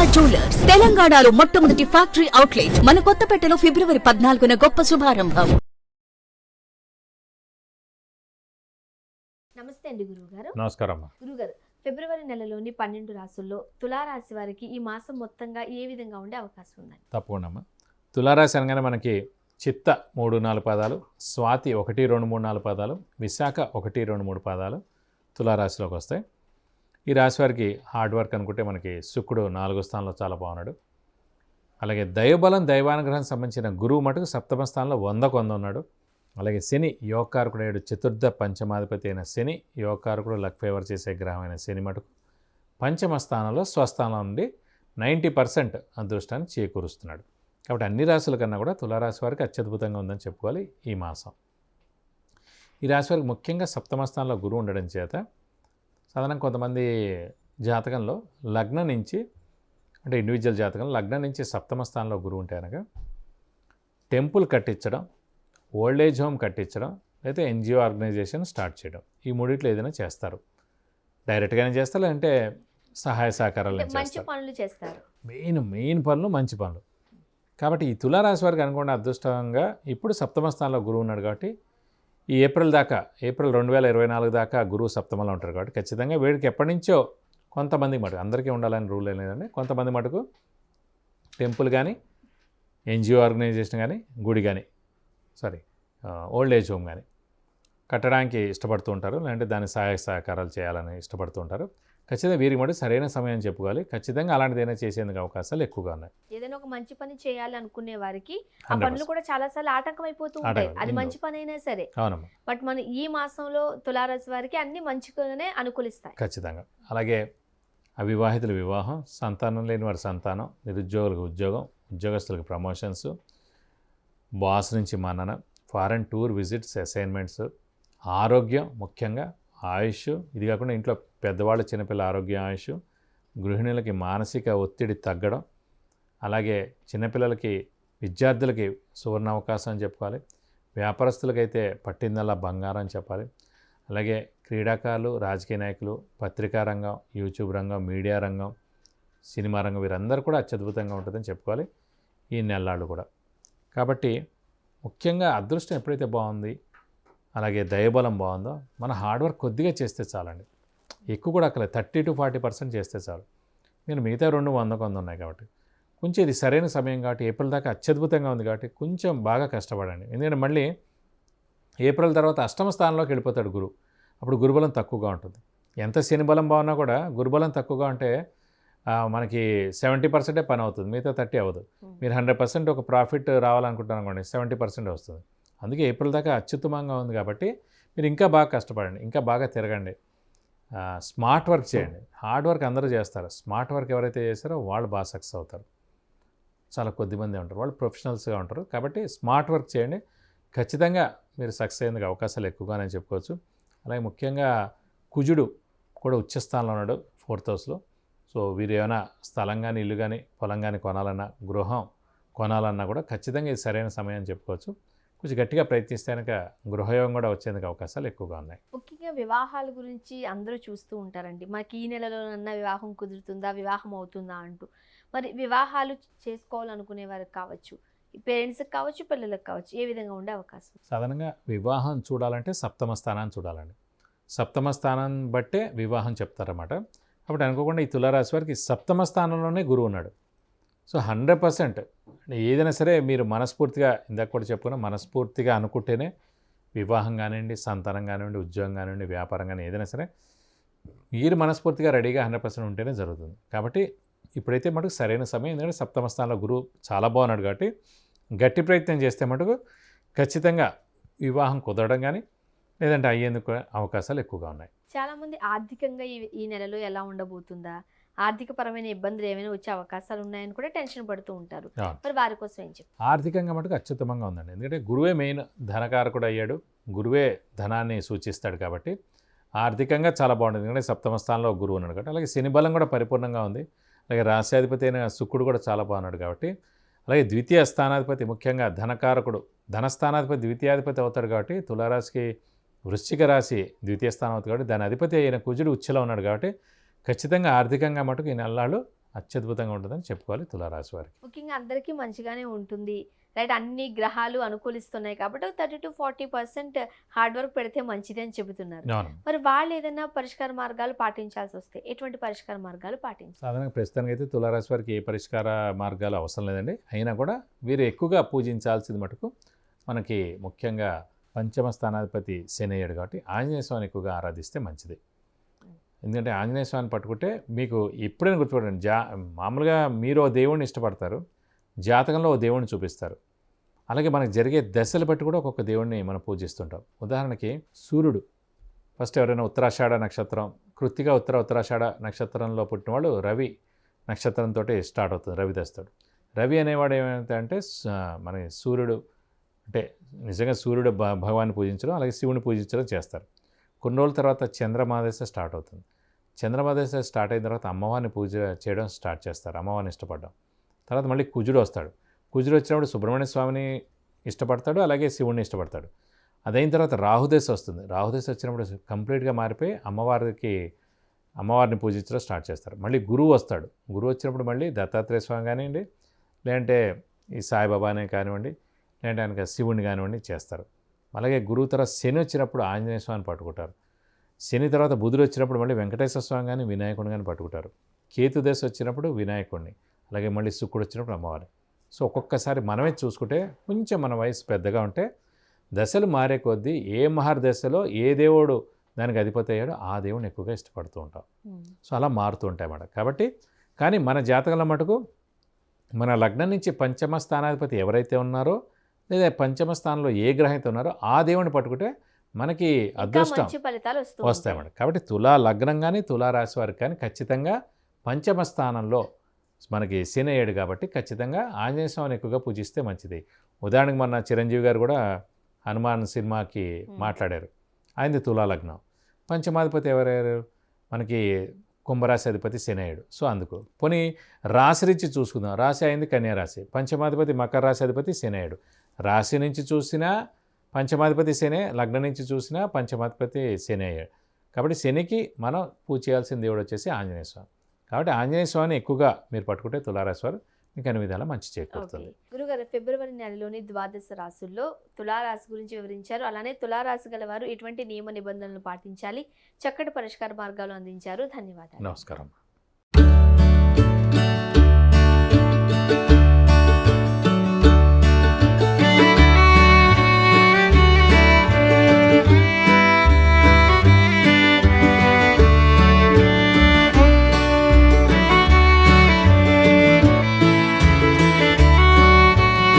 Durga jewellers తెలంగాణలో మొట్టమొదటి factory outlet మన కొత్తపేటలో ఫిబ్రవరి పద్నాలుగున గొప్ప శుభారంభం. నమస్తే అండి గురువుగారు. నమస్కారం అమ్మా గురువుగారు ఫిబ్రవరి నెలలోని పన్నెండు రాసుల్లో తులారాశి వారికి ఈ మాసం మొత్తంగా ఏ విధంగా ఉండే అవకాశం ఉందండి? తప్పకుండా అమ్మా తులారాశి అనగానే మనకి చిత్త మూడు నాలుగు పాదాలు స్వాతి ఒకటి రెండు మూడు నాలుగు పాదాలు విశాఖ ఒకటి రెండు మూడు పాదాలు తులారాశిలోకి వస్తాయి. ఈ రాశి వారికి హార్డ్ వర్క్ అనుకుంటే మనకి శుక్రుడు నాలుగో స్థానంలో చాలా బాగున్నాడు. అలాగే దైవబలం దైవానుగ్రహం సంబంధించిన గురువు మటుకు సప్తమ స్థానంలో వంద కొంద ఉన్నాడు. అలాగే శని యోగకారకుడు ఏడు చతుర్థ పంచమాధిపతి అయిన శని యోగకారకుడు లక్ ఫేవర్ చేసే గ్రహం అయిన శని మటుకు పంచమ స్థానంలో స్వస్థానం నుండి నైంటీ పర్సెంట్ అదృష్టాన్ని చేకూరుస్తున్నాడు. కాబట్టి అన్ని రాశుల కన్నా కూడా తులారాశి వారికి అత్యద్భుతంగా ఉందని చెప్పుకోవాలి ఈ మాసం. ఈ రాశి వారికి ముఖ్యంగా సప్తమ స్థానంలో గురువు ఉండడం చేత సాధారణంగా కొంతమంది జాతకంలో లగ్నం నుంచి అంటే ఇండివిజువల్ జాతకం లగ్నం నుంచి సప్తమ స్థానంలో గురువు ఉంటే కనుక టెంపుల్ కట్టించడం ఓల్డ్ ఏజ్ హోమ్ కట్టించడం లేదా ఎన్జిఓ ఆర్గనైజేషన్ స్టార్ట్ చేయడం. ఈ మూడిట్లో ఏదైనా చేస్తారు. డైరెక్ట్గానే చేస్తారు లేదంటే సహాయ సహకారాలు మంచి పనులు చేస్తారు. మెయిన్ మెయిన్ పనులు మంచి పనులు. కాబట్టి ఈ తులారాశి వారికి అనుకున్న అదృష్టంగా ఇప్పుడు సప్తమ స్థానంలో గురువు ఉన్నాడు కాబట్టి ఈ ఏప్రిల్ దాకా ఏప్రిల్ రెండు వేల ఇరవై నాలుగు దాకా గురువు సప్తమంలో ఉంటారు కాబట్టి ఖచ్చితంగా వీడికి ఎప్పటి నుంచో కొంతమంది మటుకు అందరికీ ఉండాలని రూల్ లేదండి. కొంతమంది మటుకు టెంపుల్ కానీ ఎన్జిఓ ఆర్గనైజేషన్ కానీ గుడి కానీ సారీ ఓల్డ్ ఏజ్ హోమ్ కానీ కట్టడానికి ఇష్టపడుతూ ఉంటారు. లేదంటే దాని సహాయ సహకారాలు చేయాలని ఇష్టపడుతూ ఉంటారు. ఖచ్చితంగా వీరికి మటు సరైన సమయం చెప్పుకోవాలి. ఖచ్చితంగా అలాంటిదైనా చేసేందుకు అవకాశాలు ఎక్కువగా ఉన్నాయి. ఏదైనా ఒక మంచి పని చేయాలి అనుకునే వారికి ఆ 100%. పనులు కూడా చాలా సార్లు ఆటంకం అయిపోతూ ఉంటాయి. అది? మంచి పని అయినా సరే. బట్ మన ఈ మాసంలో తులారాశి వారికి అన్ని మంచిగానే అనుకూలిస్తాయి. ఖచ్చితంగా. అలాగే అవివాహితుల వివాహం సంతానం లేని వారి సంతానం నిరుద్యోగులకు ఉద్యోగం ఉద్యోగస్తులకు ప్రమోషన్స్ బాస్ నుంచి మన్నన ఫారెన్ టూర్ విజిట్స్ అసైన్మెంట్స్ ఆరోగ్యం ముఖ్యంగా ఆయుష్ ఇది కాకుండా ఇంట్లో పెద్దవాళ్ళ చిన్నపిల్ల ఆరోగ్య ఆయుష్ గృహిణులకి మానసిక ఒత్తిడి తగ్గడం అలాగే చిన్నపిల్లలకి విద్యార్థులకి సువర్ణ అవకాశం అని చెప్పుకోవాలి. వ్యాపారస్తులకైతే పట్టిందల్లా బంగారం అని చెప్పాలి. అలాగే క్రీడాకారులు రాజకీయ నాయకులు పత్రికా రంగం యూట్యూబ్ రంగం మీడియా రంగం సినిమా రంగం వీరందరూ కూడా అత్యద్భుతంగా ఉంటుందని చెప్పుకోవాలి ఈ నెల్లాళ్ళు కూడా. కాబట్టి ముఖ్యంగా అదృష్టం ఎప్పుడైతే బాగుంది అలాగే దయబలం బాగుందో మన హార్డ్ వర్క్ కొద్దిగా చేస్తే చాలండి. ఎక్కువ కూడా అక్కర్లేదు. థర్టీ టు ఫార్టీ పర్సెంట్ చేస్తే చాలు. నేను మిగతా రెండు వంద కొంద ఉన్నాయి కాబట్టి. కొంచెం ఇది సరైన సమయం కాబట్టి ఏప్రిల్ దాకా అత్యద్భుతంగా ఉంది కాబట్టి కొంచెం బాగా కష్టపడండి. ఎందుకంటే మళ్ళీ ఏప్రిల్ తర్వాత అష్టమ స్థానంలోకి వెళ్ళిపోతాడు గురువు అప్పుడు గురుబలం తక్కువగా ఉంటుంది. ఎంత శని బలం బాగున్నా కూడా గురుబలం తక్కువగా ఉంటే మనకి సెవెంటీ పర్సెంటే పని అవుతుంది. మిగతా థర్టీ అవ్వదు. మీరు హండ్రెడ్ పర్సెంట్ ఒక ప్రాఫిట్ రావాలనుకుంటారు అనుకోండి సెవెంటీ పర్సెంట్ వస్తుంది. అందుకే ఏప్రిల్ దాకా అత్యుత్తమంగా ఉంది కాబట్టి మీరు ఇంకా బాగా కష్టపడండి. ఇంకా బాగా తిరగండి. స్మార్ట్ వర్క్ చేయండి. హార్డ్ వర్క్ అందరూ చేస్తారు. స్మార్ట్ వర్క్ ఎవరైతే చేస్తారో వాళ్ళు బాగా సక్సెస్ అవుతారు. చాలా కొద్దిమంది ఉంటారు. వాళ్ళు ప్రొఫెషనల్స్గా ఉంటారు. కాబట్టి స్మార్ట్ వర్క్ చేయండి. ఖచ్చితంగా మీరు సక్సెస్ అయ్యేందుకు అవకాశాలు ఎక్కువగానే చెప్పుకోవచ్చు. అలాగే ముఖ్యంగా కుజుడు కూడా ఉచ్చస్థానంలో ఉన్నాడు ఫోర్త్ హౌస్లో. సో వీరు ఏమైనా స్థలం కానీ ఇల్లు కానీ పొలం కానీ కొనాలన్నా గృహం కొనాలన్నా కూడా ఖచ్చితంగా ఇది సరైన సమయం అని చెప్పుకోవచ్చు. కొంచెం గట్టిగా ప్రయత్నిస్తే కనుక గృహయోగం కూడా వచ్చేందుకు అవకాశాలు ఎక్కువగా ఉన్నాయి. ముఖ్యంగా వివాహాల గురించి అందరూ చూస్తూ ఉంటారండి. మనకి ఈ నెలలోనన్నా వివాహం కుదురుతుందా? వివాహం అవుతుందా? అంటూ. మరి వివాహాలు చేసుకోవాలనుకునే వారికి కావచ్చు పేరెంట్స్కి కావచ్చు పిల్లలకు కావచ్చు ఏ విధంగా ఉండే అవకాశం? సాధారణంగా వివాహం చూడాలంటే సప్తమ స్థానాన్ని చూడాలండి. సప్తమ స్థానం బట్టే వివాహం చెప్తారన్నమాట. కాబట్టి అనుకోకుండా ఈ తులారాశి వారికి సప్తమ స్థానంలోనే గురువు ఉన్నాడు. So hundred percent. ఏదైనా సరే మీరు మనస్ఫూర్తిగా ఇందాక కూడా చెప్పుకున్న మనస్ఫూర్తిగా అనుకుంటేనే వివాహం కానివ్వండి సంతానం కానివ్వండి ఉద్యోగం కానివ్వండి వ్యాపారం కానీ ఏదైనా సరే మీరు మనస్ఫూర్తిగా రెడీగా హండ్రెడ్ పర్సెంట్ ఉంటేనే జరుగుతుంది. కాబట్టి ఇప్పుడైతే మటుకు సరైన సమయం. ఎందుకంటే సప్తమ స్థానంలో గురువు చాలా బాగున్నాడు కాబట్టి గట్టి ప్రయత్నం చేస్తే మటుకు ఖచ్చితంగా వివాహం కుదరడం కానీ లేదంటే అయ్యేందుకు అవకాశాలు ఎక్కువగా ఉన్నాయి. చాలామంది ఆర్థికంగా ఈ నెలలో ఎలా ఉండబోతుందా? ఆర్థిక పరమైన ఇబ్బందులు ఏమైనా వచ్చే అవకాశాలు ఉన్నాయని కూడా టెన్షన్ పడుతూ ఉంటారు. మరి వారి కోసం ఏం చెప్తారు? ఆర్థికంగా మటుకు అత్యుత్తమంగా ఉందండి. ఎందుకంటే గురువే మెయిన్ ధనకారకుడు అయ్యాడు. గురువే ధనాన్ని సూచిస్తాడు కాబట్టి ఆర్థికంగా చాలా బాగుంటుంది. ఎందుకంటే సప్తమ స్థానంలో గురువు ఉన్నాడు కాబట్టి అలాగే శని బలం కూడా పరిపూర్ణంగా ఉంది. అలాగే రాశ్యాధిపతి అయిన శుక్రుడు కూడా చాలా బాగున్నాడు కాబట్టి అలాగే ద్వితీయ స్థానాధిపతి ముఖ్యంగా ధనకారకుడు ధనస్థానాధిపతి ద్వితీయాధిపతి అవుతాడు కాబట్టి తులారాశికి వృశ్చిక రాశి ద్వితీయ స్థానం అవుతుంది కాబట్టి దాని అధిపతి అయిన కుజుడు ఉచ్చలో ఉన్నాడు కాబట్టి ఖచ్చితంగా ఆర్థికంగా మటుకు ఈ నెలలు అత్యద్భుతంగా ఉంటుందని చెప్పుకోవాలి తులారాశి వారికి. ముఖ్యంగా అందరికీ మంచిగానే ఉంటుంది. రైట్ అన్ని గ్రహాలు అనుకూలిస్తున్నాయి కాబట్టి thirty to forty percent hard work పెడితే మంచిది అని చెబుతున్నారు. మరి వాళ్ళు ఏదైనా పరిష్కార మార్గాలు పాటించాల్సి వస్తే ఎటువంటి పరిష్కార మార్గాలు పాటించాలి సాధారణంగా ప్రస్తుతానికి అయితే తులారాశి వారికి ఏ పరిష్కార మార్గాలు అవసరం లేదండి. అయినా కూడా వీరు ఎక్కువగా పూజించాల్సింది మటుకు మనకి ముఖ్యంగా పంచమ స్థానాధిపతి శని అయ్యాడు కాబట్టి ఆంజనేయ స్వామిని ఎక్కువగా ఆరాధిస్తే మంచిది. ఎందుకంటే ఆంజనేయ స్వామిని పట్టుకుంటే మీకు ఎప్పుడైనా గుర్తుపడండి. జా మామూలుగా మీరు ఓ దేవుడిని ఇష్టపడతారు జాతకంలో ఓ దేవుడిని చూపిస్తారు. అలాగే మనకు జరిగే దశలు బట్టి కూడా ఒక్కొక్క దేవుడిని మనం పూజిస్తుంటాం. ఉదాహరణకి సూర్యుడు. ఫస్ట్ ఎవరైనా ఉత్తరాషాఢ నక్షత్రం కృత్తిగా ఉత్తర ఉత్తరాషాఢ నక్షత్రంలో పుట్టిన వాళ్ళు రవి నక్షత్రంతో స్టార్ట్ అవుతుంది రవిదస్తాడు రవి అనేవాడు ఏమైతే మన సూర్యుడు అంటే నిజంగా సూర్యుడు భ భగవాన్ని పూజించడం అలాగే శివుని పూజించడం చేస్తారు. కొన్ని రోజుల తర్వాత చంద్రమాదేశ స్టార్ట్ అవుతుంది. చంద్రమాదేశ స్టార్ట్ అయిన తర్వాత అమ్మవారిని పూజ చేయడం స్టార్ట్ చేస్తారు. అమ్మవారిని ఇష్టపడడం. తర్వాత మళ్ళీ కుజుడు వస్తాడు. కుజుడు వచ్చినప్పుడు సుబ్రహ్మణ్య స్వామిని ఇష్టపడతాడు అలాగే శివుణ్ణి ఇష్టపడతాడు. అదైన తర్వాత రాహుదేశ వస్తుంది. రాహుదేశ వచ్చినప్పుడు కంప్లీట్గా మారిపోయి అమ్మవారికి అమ్మవారిని పూజించడం స్టార్ట్ చేస్తారు. మళ్ళీ గురువు వస్తాడు. గురువు వచ్చినప్పుడు మళ్ళీ దత్తాత్రేయ స్వామి కానివ్వండి లేదంటే ఈ సాయిబాబానే కానివ్వండి లేదంటే ఆయన శివుణ్ణి కానివ్వండి చేస్తారు. అలాగే గురువు తర్వాత శని వచ్చినప్పుడు ఆంజనేయ స్వామిని పట్టుకుంటారు. శని తర్వాత బుధుడు వచ్చినప్పుడు మళ్ళీ వెంకటేశ్వర స్వామి కానీ వినాయకుడిని కానీ పట్టుకుంటారు. కేతు దశ వచ్చినప్పుడు వినాయకుడిని అలాగే మళ్ళీ శుక్రుడు వచ్చినప్పుడు అమ్మవారి సో ఒక్కొక్కసారి మనమే చూసుకుంటే కొంచెం మన వయసు పెద్దగా ఉంటే దశలు మారే కొద్దీ ఏ మహర్దశలో ఏ దేవుడు దానికి అధిపతి అయ్యాడో ఆ దేవుడిని ఎక్కువగా ఇష్టపడుతూ ఉంటాం. సో అలా మారుతూ ఉంటాయి అన్నమాట. కాబట్టి కానీ మన జాతకంలో మటుకు మన లగ్నం నుంచి పంచమ స్థానాధిపతి ఎవరైతే ఉన్నారో లేదా పంచమ స్థానంలో ఏ గ్రహం అయితే ఉన్నారో ఆ దేవుడిని పట్టుకుంటే మనకి అదృష్టం వస్తాయి కాబట్టి తులా లగ్నం కానీ తులా రాశి వారికి కానీ ఖచ్చితంగా పంచమ స్థానంలో మనకి శని అయ్యాడు కాబట్టి ఖచ్చితంగా ఆంజనేయ స్వామిని ఎక్కువగా పూజిస్తే మంచిది. ఉదాహరణకు మొన్న చిరంజీవి గారు కూడా హనుమాన్ సినిమాకి మాట్లాడారు. ఆయనది తులా లగ్నం. పంచమాధిపతి ఎవరయ్యారు? మనకి కుంభరాశి అధిపతి శని అయ్యాడు. సో అందుకు. పోనీ రాశి నుంచి చూసుకుందాం. రాశి అయింది కన్యా రాశి. పంచమాధిపతి మకర రాశి అధిపతి శని అయ్యాడు. రాశి నుంచి చూసినా పంచమాధిపతి శనే లగ్నం నుంచి చూసినా పంచమాధిపతి శని అయ్యాడు. కాబట్టి శనికి మనం పూజ చేయాల్సిన దేవుడు వచ్చేసి ఆంజనేయ స్వామి. కాబట్టి ఆంజనేయ స్వామిని ఎక్కువగా మీరు పట్టుకుంటే తులారాశి వారు మీకు అన్ని విధాలా మంచి చేకూరుతుంది. గురుగారు ఫిబ్రవరి నెలలోని ద్వాదశ రాశుల్లో తులారాశి గురించి వివరించారు. అలానే తులారాశి గల వారు ఎటువంటి నియమ నిబంధనలు పాటించాలి? చక్కటి పరిష్కార మార్గాలు అందించారు. ధన్యవాదాలు. నమస్కారం.